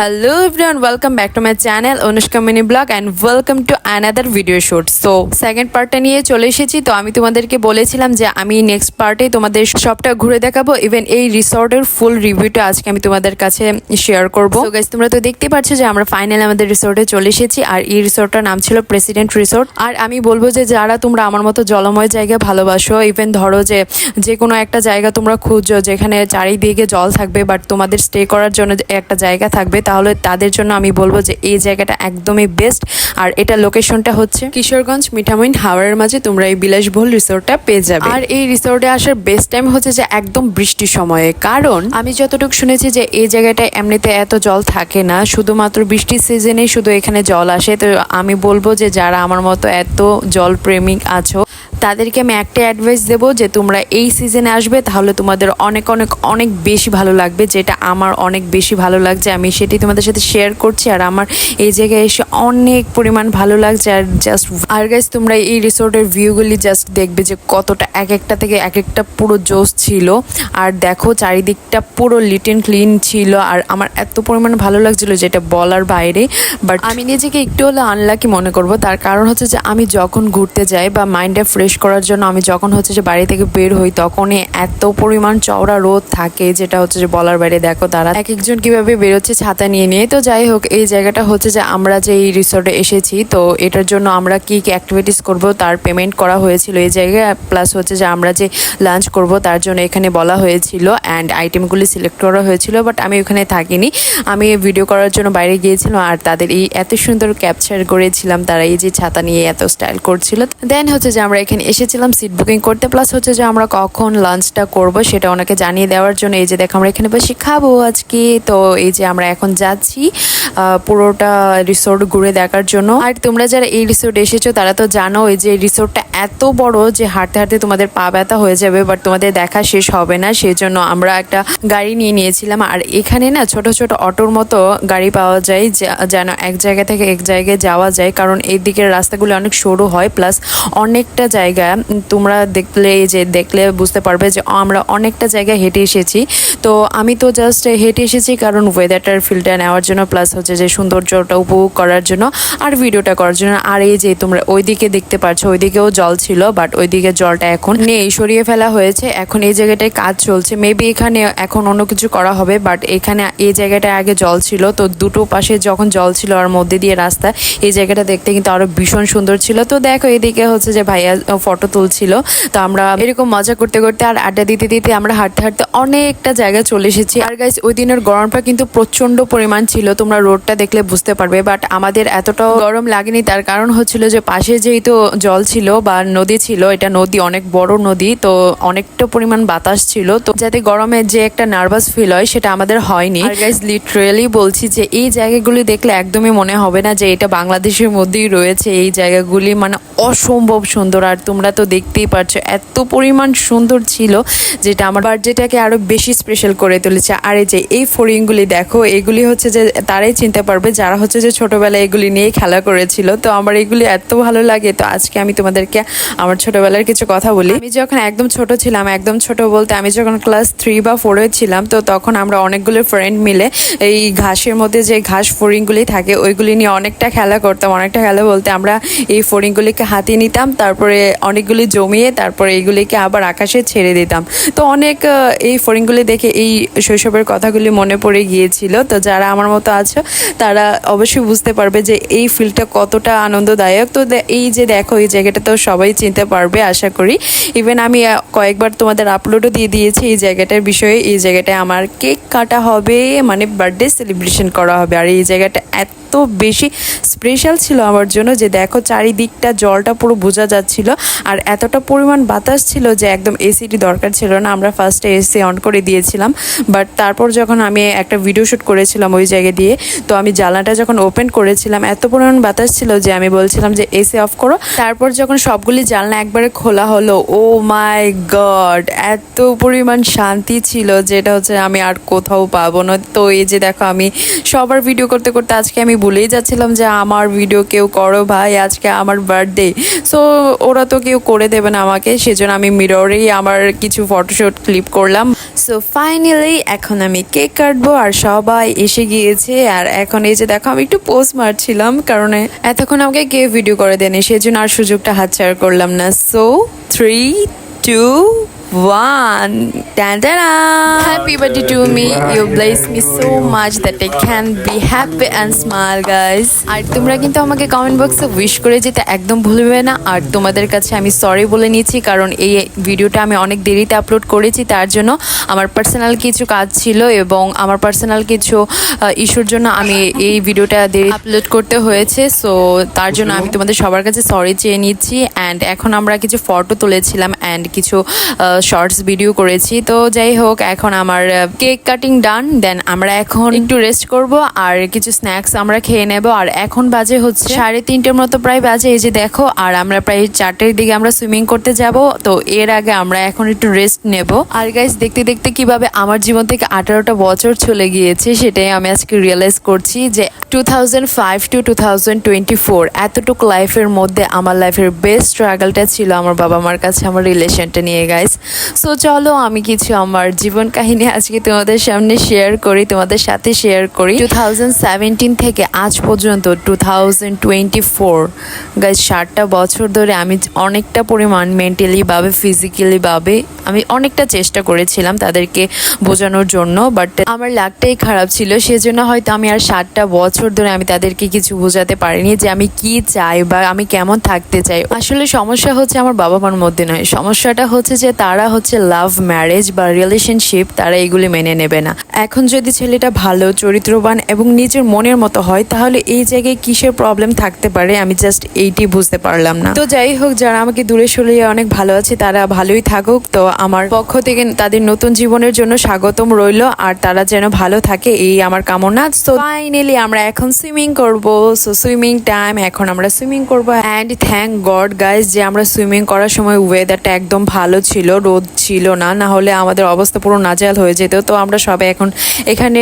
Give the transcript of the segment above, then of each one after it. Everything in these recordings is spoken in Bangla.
Hello everyone welcome back to my channel Anushka mini vlog and welcome to another video shoot so second পার্টটা নিয়ে চলে এসেছি। তো আমি তোমাদেরকে বলেছিলাম যে আমি নেক্সট পার্টে তোমাদের সবটা ঘুরে দেখাবো। ইভেন এই রিসর্টের ফুল রিভিউটা আজকে আমি তোমাদের কাছে শেয়ার করব। গাইজ তোমরা তো দেখতে পাচ্ছ যে আমরা ফাইনালি আমাদের রিসর্টে চলে এসেছি, আর এই রিসর্টটার নাম ছিল প্রেসিডেন্ট রিসর্ট আর আমি বলব যে যারা তোমরা আমার মতো জলময় জায়গা ভালোবাসো ইভেন ধরো যে যে কোনো একটা জায়গা তোমরা খুঁজছো, যেখানে চারিদিকে জল থাকবে বাট তোমাদের স্টে করার জন্য একটা জায়গা থাকবে তাহলে তাদের জন্য আমি বলব যে এই জায়গাটা একদমই বেস্ট আর এটা লোকেশনটা হচ্ছে কিশোরগঞ্জ মিঠামইন হাওড়ের মাঝে। তোমরা এই বিলাসবহুল রিসোর্টটা পেয়ে যাবে। আর এই রিসোর্টে আসার বেস্ট টাইম হচ্ছে যে একদম বৃষ্টির সময়ে। কারণ আমি যতটুকু শুনেছি যে এই জায়গাটায় এমনিতে এত জল থাকে না। শুধুমাত্র বৃষ্টির সিজনেই শুধু এখানে জল আসে। তো আমি বলব যে যারা আমার মতো এত জল প্রেমিক আছো তাদেরকে আমি একটা অ্যাডভাইস দেবো যে তোমরা এই সিজনে আসবে, তাহলে তোমাদের অনেক অনেক অনেক বেশি ভালো লাগবে। যেটা আমার অনেক বেশি ভালো লাগছে, আমি সেটি তোমাদের সাথে শেয়ার করছি। আর আমার এই জায়গায় এসে অনেক পরিমাণ ভালো লাগছে। আর জাস্ট আর গাইজ তোমরা এই রিসোর্টের ভিউগুলি জাস্ট দেখবে যে কতটা এক একটা থেকে এক একটা পুরো জোস ছিল। আর দেখো, চারিদিকটা পুরো লিটেন ক্লিন ছিল। আর আমার এত পরিমাণ ভালো লাগছিল যেটা বলার বাইরে। বাট আমি নিজেকে একটু হলে আনলাকি মনে করব। তার কারণ হচ্ছে যে আমি যখন ঘুরতে যাই বা মাইন্ডটা ফ্রেশ করার জন্য আমি যখন হচ্ছে যে বাড়ি থেকে বের হই, তখনই এত পরিমাণ চওড়া রোদ থাকে যেটা হচ্ছে যে বলার বাইরে। দেখো তারা এক একজন কীভাবে বেরোচ্ছে ছাতা নিয়ে নিয়ে। তো যাই হোক, এই জায়গাটা হচ্ছে যে আমরা যে এই রিসোর্টে এসেছি, তো এটার জন্য আমরা কি কি অ্যাক্টিভিটিস করব তার পেমেন্ট করা হয়েছিল এই জায়গায় প্লাস হচ্ছে যে আমরা যে লাঞ্চ করব তার জন্য এখানে বলা হয়েছিল অ্যান্ড আইটেমগুলি সিলেক্ট করা হয়েছিল বাট আমি ওখানে থাকিনি। আমি ভিডিও করার জন্য বাইরে গিয়েছিলাম আর তাদের এই এত সুন্দর ক্যাপচার করেছিলাম, তারা এই যে ছাতা নিয়ে এত স্টাইল করছিল। দেন হচ্ছে যে আমরা এখানে এসেছিলাম সিট বুকিং করতে প্লাস হচ্ছে যে আমরা কখন লাঞ্চটা করব সেটা ওনাকে জানিয়ে দেওয়ার জন্য এই যে দেখো আমরা এখানে বসে খাব আজকে। তো এই যে আমরা এখন যাচ্ছি পুরোটা রিসোর্ট ঘুরে দেখার জন্য। আর তোমরা যারা এই রিসোর্ট এসেছ, তারা তো জানো এই যে রিসোর্টটা এত বড় যে হাঁটতে হাঁটতে তোমাদের পা ব্যথা হয়ে যাবে বাট তোমাদের দেখা শেষ হবে না। সেই জন্য আমরা একটা গাড়ি নিয়ে নিয়েছিলাম। আর এখানে না ছোট ছোট অটোর মতো গাড়ি পাওয়া যায় যেন এক জায়গা থেকে এক জায়গায় যাওয়া যায়, কারণ এই দিকের রাস্তাগুলো অনেক সরু হয় প্লাস অনেকটা জায়গা উম, তোমরা দেখলে যে দেখলে বুঝতে পারবে যে আমরা অনেকটা জায়গায় হেঁটে এসেছি। তো আমি তো জাস্ট হেঁটে এসেছি কারণ ওয়েদারটার ফিলটা নেওয়ার জন্য প্লাস হচ্ছে যে সৌন্দর্যটা উপভোগ করার জন্য আর ভিডিওটা করার জন্য। আর এই যে তোমরা ওইদিকে দেখতে পাচ্ছ ওইদিকেও জল ছিল বাট ওইদিকে জলটা এখন নেই সরিয়ে ফেলা হয়েছে। এখন এই জায়গাটায় কাজ চলছে। মেবি এখানে এখন অন্য কিছু করা হবে বাট এখানে এই জায়গাটায় আগে জল ছিল। তো দুটো পাশে যখন জল ছিল আর মধ্যে দিয়ে রাস্তা এই জায়গাটা দেখতে কিন্তু আরও ভীষণ সুন্দর ছিল। তো দেখো এদিকে হচ্ছে যে ভাইয়া ফটো তুলছিল। তো আমরা এরকম মজা করতে করতে আর আড্ডা দিতে দিতে আমরা হাঁটতে হাঁটতে অনেকটা জায়গায় চলে এসেছি। আর গাইজ ওই দিনের গরমটা কিন্তু প্রচণ্ড পরিমাণ ছিল। তোমরা রোডটা দেখলে বুঝতে পারবে বাট আমাদের এতটাও গরম লাগেনি। তার কারণ হচ্ছিল যে পাশে যেহেতু জল ছিল বা নদী ছিল, এটা নদী, অনেক বড় নদী, তো অনেকটা পরিমাণ বাতাস ছিল। তো যাতে গরমে যে একটা নার্ভাস ফিল হয়, সেটা আমাদের হয়নি। আর গাইজ লিটারেলি বলছি যে এই জায়গাগুলি দেখলে একদমই মনে হবে না যে এটা বাংলাদেশের মধ্যেই রয়েছে। এই জায়গাগুলি মানে অসম্ভব সুন্দর। আর তোমরা তো দেখতেই পারছ, এত পরিমাণ সুন্দর ছিল যেটা আমার বার্থডেটাকে আরও বেশি স্পেশাল করে তুলেছে। আর এই যে এই ফড়িংগুলি দেখো, এগুলি হচ্ছে যে তারাই চিনতে পারবে, যারা হচ্ছে যে ছোটোবেলায় এগুলি নিয়ে খেলা করেছিল। তো আমার এগুলি এত ভালো লাগে, তো আজকে আমি তোমাদেরকে আমার ছোটোবেলার কিছু কথা বলি। আমি যখন একদম ছোট ছিলাম, একদম ছোট বলতে আমি যখন ক্লাস থ্রি বা ফোরে ছিলাম, তো তখন আমরা অনেকগুলো ফ্রেন্ড মিলে এই ঘাসের মধ্যে যে ঘাস ফড়িংগুলি থাকে, ওইগুলি নিয়ে অনেকটা খেলা করতাম। অনেকটা খেলা বলতে আমরা এই ফড়িংগুলিকে হাতে নিতাম, তারপরে অনেকগুলি জমিয়ে তারপরে এইগুলিকে আবার আকাশে ছেড়ে দিতাম। তো অনেক এই ফড়িংগুলি দেখে এই শৈশবের কথাগুলি মনে পড়ে গিয়েছিল। তো যারা আমার মতো আছো, তারা অবশ্যই বুঝতে পারবে যে এই ফিল্ডটা কতটা আনন্দদায়ক। তো এই যে দেখো, এই জায়গাটা তো সবাই চিনতে পারবে, আশা করি। ইভেন আমি কয়েকবার তোমাদের আপলোডও দিয়ে দিয়েছি এই জায়গাটার বিষয়ে। এই জায়গাটায় আমার কেক কাটা হবে মানে বার্থডে সেলিব্রেশন করা হবে। আর এই জায়গাটা এত বেশি স্পেশাল ছিল আমার জন্য যে দেখো, চারিদিকটা জলটা পুরো বোঝা যাচ্ছিল। আর এতটা পরিমাণ বাতাস ছিল যে একদম এসিটি দরকার ছিল না। আমরা ফার্স্টে এসি অন করে দিয়েছিলাম। বাট তারপর যখন আমি একটা ভিডিও শ্যুট করেছিলাম ওই জায়গা দিয়ে, তো আমি জানলাটা যখন ওপেন করেছিলাম, এত পরিমাণ বাতাস ছিল যে আমি বলছিলাম যে এসি অফ করো। তারপর যখন সবগুলি জানলা একবারে খোলা হলো ও মাই গড এত পরিমাণ শান্তি ছিল যেটা হচ্ছে আমি আর কোথাও পাবো না। তো এই যে দেখো আমি সবার ভিডিও করতে করতে আজকে আমি ভুলেই যাচ্ছিলাম যে আমার ভিডিও কেউ করো ভাই, আজকে আমার বার্থডে সো ওরা তো কেউ করে দেবে না আমাকে, সেজন্য আমি মিররেই আমার কিছু ফটোশুট ক্লিপ করলাম। সো ফাইনালি এখন আমি কেক কাটবো আর সবাই এসে গিয়েছে। আর এখন এই যে দেখো, আমি একটু পোস্ট মারছিলাম, কারণ এতক্ষণ আমাকে কে ভিডিও করে দেয়নি, সেজন্য আর সুযোগটা হাতছাড় করলাম না। So three two one. Dun, dun, dun. Happy birthday to me. You bless me so much that I can be happy and smile, guys. আর তোমরা কিন্তু আমাকে কমেন্ট বক্সে উইশ করে যেতে একদম ভুলবে না আর তোমাদের কাছে আমি সরি বলে নিচ্ছি কারণ এই ভিডিওটা আমি অনেক দেরিতে আপলোড করেছি তার জন্য আমার পার্সোনাল কিছু কাজ ছিল এবং আমার পার্সোনাল কিছু ইস্যুর জন্য আমি এই ভিডিওটা দেরি আপলোড করতে হয়েছে সো তার জন্য আমি তোমাদের সবার কাছে সরি চেয়ে নিচ্ছি অ্যান্ড এখন আমরা কিছু ফটো তুলেছিলাম অ্যান্ড কিছু শর্টস ভিডিও করেছি। তো যাই হোক এখন আমার কেক কাটিং ডান দেন আমরা এখন একটু রেস্ট করব আর কিছু স্ন্যাক্স আমরা খেয়ে নেব। আর এখন বাজে হচ্ছে সাড়ে তিনটের মতো প্রায় বাজে। এই যে দেখো আর আমরা প্রায় চারটের দিকে আমরা সুইমিং করতে যাব। তো এর আগে আমরা এখন একটু রেস্ট নেব। আর গাইস দেখতে দেখতে কীভাবে আমার জীবন থেকে আঠারোটা বছর চলে গিয়েছে সেটাই আমি আজকে রিয়েলাইজ করছি যে two thousand five to two thousand twenty four এতটুকু লাইফের মধ্যে আমার লাইফের বেস্ট স্ট্রাগলটা ছিল আমার বাবা মার কাছে আমার রিলেশনটা নিয়ে গাইস সো চলো আমি কিছু আমার জীবন কাহিনী আজকে তোমাদের সামনে শেয়ার করি, তোমাদের সাথে শেয়ার করি। টু থেকে আজ পর্যন্ত টু থাউজেন্ড টোয়েন্টি ফোর ষাটটা বছর ধরে আমি অনেকটা পরিমাণ মেন্টালি ভাবে ফিজিক্যালি ভাবে, আমি অনেকটা চেষ্টা করেছিলাম তাদেরকে বোঝানোর জন্য বাট আমার লাকটাই খারাপ ছিল। সেজন্য হয়তো আমি আর ষাটটা বছর ধরে আমি তাদেরকে কিছু বোঝাতে পারিনি যে আমি কি চাই বা আমি কেমন থাকতে চাই। আসলে সমস্যা হচ্ছে আমার বাবা মার মধ্যে নয়। সমস্যাটা হচ্ছে যে তারা হচ্ছে লাভ ম্যারেজ বা রিলেশনশিপ তারা এগুলি মেনে নেবে না। এখন যদি ছেলেটা ভালো, চরিত্রবান এবং নিজের মনের মতো হয়, তাহলে এই জায়গায় কিসের প্রবলেম থাকতে পারে? আমি জাস্ট এইটি বুঝতে পারলাম না। তো যাই হোক, যারা আমাকে দূরে সরিয়ে অনেক ভালো আছে, তারা ভালোই থাকুক। তো আমার পক্ষ থেকে তাদের নতুন জীবনের জন্য স্বাগতম রইল, আর তারা যেন ভালো থাকে, এই আমার কামনা। তো ফাইনালি আমরা এখন সুইমিং করব। সো সুইমিং টাইম এখন আমরা সুইমিং করব। অ্যান্ড থ্যাংক গড গাইজ যে আমরা সুইমিং করার সময় ওয়েদারটা একদম ভালো ছিল। রোদ ছিল না না হলে আমাদের অবস্থা পুরো নাজাল হয়ে যেত। তো আমরা সবাই এখন এখানে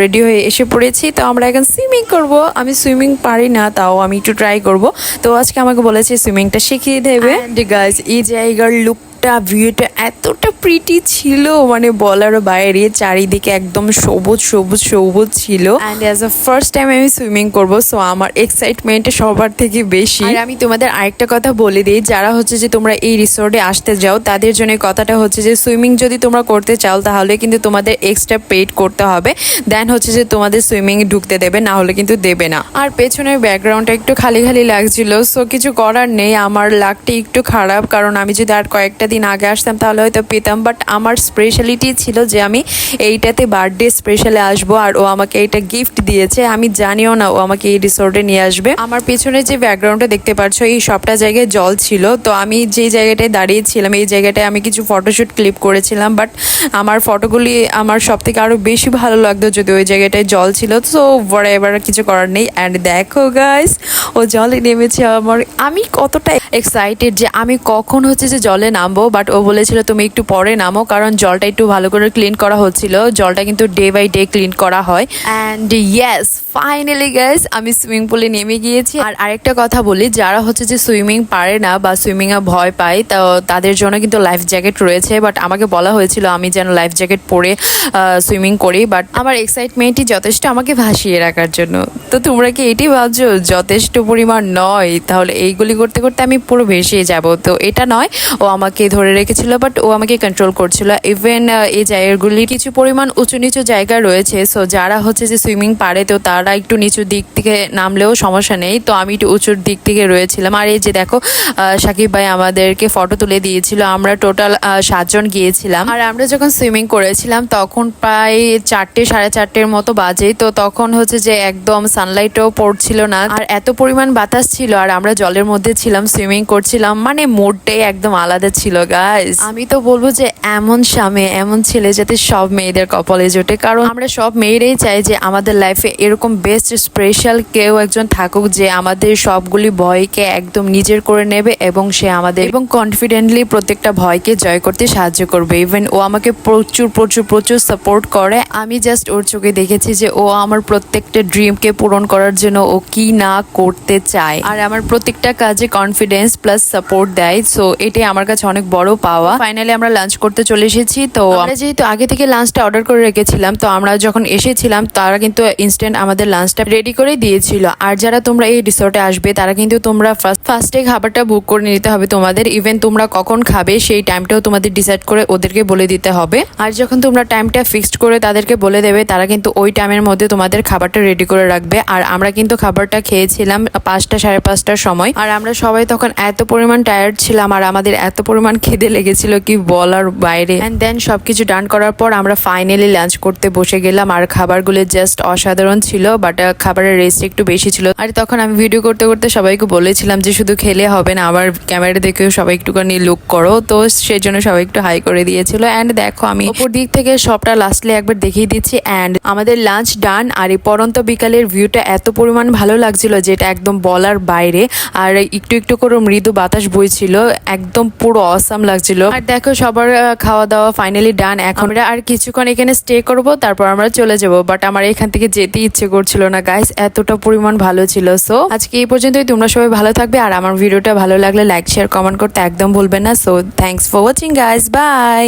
রেডি হয়ে এসে পড়েছি। তো আমরা এখন সুইমিং করব। আমি সুইমিং পারি না, তাও আমি একটু ট্রাই করব। তো আজকে আমাকে বলেছে সুইমিংটা শিখিয়ে দেবে। গাইজ এই জায়গার লুক লুকটা ভিউটা এতটা প্রিটি ছিল মানে বলার বাইরে, চারিদিকে একদম সবুজ সবুজ সবুজ ছিল। And as a first time আমি সুইমিং করব সো আমার এক্সাইটমেন্ট সবার থেকে বেশি। আর আমি তোমাদের আরেকটা কথা বলে দিই, যারা হচ্ছে যে তোমরা এই রিসোর্টে আসতে যাও, তাদের জন্য কথাটা হচ্ছে যে সুইমিং যদি তোমরা করতে চাও, তাহলে কিন্তু তোমাদের এক্সট্রা পেড করতে হবে। দেন হচ্ছে যে তোমাদের সুইমিং ঢুকতে দেবে, না হলে কিন্তু দেবে না। আর পেছনের ব্যাকগ্রাউন্ডটা একটু খালি খালি লাগছিল সো কিছু করার নেই, আমার লাগটি একটু খারাপ, কারণ আমি যদি আর কয়েকটা দিন আগে আসতাম, তাহলে হয়তো পেতাম। বাট আমার স্পেশালিটি ছিল যে আমি এইটাতে বার্থডে স্পেশালে আসব আর ও আমাকে এইটা গিফট দিয়েছে। আমি জানিও না ও আমাকে এই রিসোর্টে নিয়ে আসবে। আমার পেছনে যে ব্যাকগ্রাউন্ডটা দেখতে পাচ্ছ এই সবটা জায়গায় জল ছিল। তো আমি যে জায়গাটায় দাঁড়িয়েছিলাম এই জায়গাটায় আমি কিছু ফটোশ্যুট ক্লিপ করেছিলাম। বাট আমার ফটোগুলি আমার সব থেকে আরও বেশি ভালো লাগতো যদি ওই জায়গাটায় জল ছিল। তো বড় এবার কিছু করার নেই। অ্যান্ড দেখো গাইস ও জলে নেমেছে আমার। আমি কতটা এক্সাইটেড যে আমি কখন হচ্ছে যে জলে নামবো। বাট ও বলেছিল তুমি একটু পরে নামো, কারণ জলটা একটু ভালো করে ক্লিন করা হচ্ছিল। জলটা কিন্তু ডে বাই ডে ক্লিন করা হয়। অ্যান্ড ইয়েস ফাইনালি গ্যাস আমি সুইমিং পুলে নেমে গিয়েছি। আর আরেকটা কথা বলি, যারা হচ্ছে যে সুইমিং পারে না বা সুইমিং এ ভয় পায়, তো তাদের জন্য কিন্তু লাইফ জ্যাকেট রয়েছে। বাট আমাকে বলা হয়েছিল, আমি যেন লাইফ জ্যাকেট পরে সুইমিং করি। বাট আমার এক্সাইটমেন্টই যথেষ্ট আমাকে ভাসিয়ে রাখার জন্য। তো তোমরা কি এটি ভাবছ, যথেষ্ট পরিমাণ নয়? তাহলে এইগুলি করতে করতে আমি পুরো ভেসে যাব। তো এটা নয়, ও আমাকে ধরে রেখেছিল বাট ও আমাকে কন্ট্রোল করছিল। ইভেন এই জায়গাগুলির কিছু পরিমাণ উঁচু নিচু জায়গা রয়েছে সো যারা হচ্ছে যে সুইমিং পারে, তো তারা একটু নিচু দিক থেকে নামলেও সমস্যা নেই। তো আমি একটু উঁচুর দিক থেকে রয়েছিলাম। আর এই যে দেখো সাকিব ভাই আমাদেরকে ফটো তুলে দিয়েছিল। আমরা টোটাল সাতজন গিয়েছিলাম। আর আমরা যখন সুইমিং করেছিলাম, তখন প্রায় চারটে, সাড়ে চারটের মতো বাজে। তো তখন হচ্ছে যে একদম সানলাইটও পড়ছিল না। আর এত পরিমাণ বাতাস ছিল, আর আমরা জলের মধ্যে ছিলাম সুইমিং করছিলাম। মানে মোডটাই একদম আলাদা ছিল গাইস আমি তো বলব যে এমন স্বামী, এমন ছেলে যাতে সব মেয়েদের কপালে জোটে। কারণ আমরা সব মেয়েরাই চাই যে আমাদের লাইফে এরকম বেস্ট স্পেশাল কেউ একজন থাকুক যে আমাদের সবগুলি ভয়কে একদম নিজের করে নেবে এবং সে আমাদের এবং কনফিডেন্টলি প্রত্যেকটা ভয়কে জয় করতে সাহায্য করবে। ইভেন ও আমাকে প্রচুর প্রচুর প্রচুর সাপোর্ট করে। আমি জাস্ট ওর চোখে দেখেছি যে ও আমার প্রত্যেকটা ড্রিমকে পূরণ করার জন্য ও কি না করতে চায়। আর আমার প্রত্যেকটা কাজে কনফিডেন্স প্লাস সাপোর্ট দেয়। সো এটাই আমার কাছে অনেক বড় পাওয়া। ফাইনালি আমরা লাঞ্চ করতে চলে এসেছি তো আমরা যেহেতু আগে থেকে লাঞ্চটা অর্ডার করে রেখেছিলাম তো আমরা যখন এসেছিলাম তারা কিন্তু ইনস্ট্যান্ট আমাদের লাঞ্চটা রেডি করে দিয়েছিল। আর যারা তোমরা এই রিসোর্টে আসবে তারা কিন্তু তোমরা ফার্স্ট ফার্স্টে খাবারটা বুক করে নিতে হবে তোমাদের। ইভেন তোমরা কখন খাবে সেই টাইমটাও তোমাদের ডিসাইড করে ওদেরকে বলে দিতে হবে। আর যখন তোমরা টাইমটা ফিক্সড করে তাদেরকে বলে দেবে তারা কিন্তু ওই টাইমের মধ্যে তোমাদের খাবারটা রেডি করে রাখবে। আর আমরা কিন্তু খাবারটা খেয়েছিলাম পাঁচটা সাড়ে পাঁচটার সময়। আর আমরা সবাই তখন এত পরিমাণ টায়ার্ড ছিলাম আর আমাদের এত পরিমাণ খিদে লেগেছিল কি বলার বাইরে। অ্যান্ড দেন সব কিছু ডান করার পর আমরা ফাইনালি লাঞ্চ করতে বসে গেলাম। আর খাবারগুলো জাস্ট অসাধারণ ছিল বাট খাবারের রেস্ট একটু বেশি ছিল। আর তখন আমি ভিডিও করতে করতে সবাইকে বলেছিলাম যে শুধু খেলে হবে না আবার ক্যামেরা দেখেও সবাই একটুখানি লুক করো। তো সেই জন্য সবাই একটু হাই করে দিয়েছিল। অ্যান্ড দেখো আমি উপর দিক থেকে সবটা লাস্টলি একবার দেখিয়ে দিচ্ছি। অ্যান্ড আমাদের লাঞ্চ ডান আর এই পরন্ত বিকালের ভিউটা এত পরিমাণ ভালো লাগছিল যেটা একদম বলার বাইরে। আর একটু একটু করে মৃদু বাতাস বইছিল। একদম পুরো অসাম লাগছিল। আর দেখো, সবার খাওয়া দাওয়া ফাইনালি ডান এখন আমরা আর কিছুক্ষণ এখানে স্টে করব, তারপর আমরা চলে যাব। বাট আমার এখান থেকে যেতে ইচ্ছে করছিল না গাইস এতটা পরিমাণ ভালো ছিল। সো আজকে এই পর্যন্তই। তোমরা সবাই ভালো থাকবে। আর আমার ভিডিওটা ভালো লাগলে লাইক শেয়ার কমেন্ট করতে একদম ভুলবে না। So thanks for watching guys bye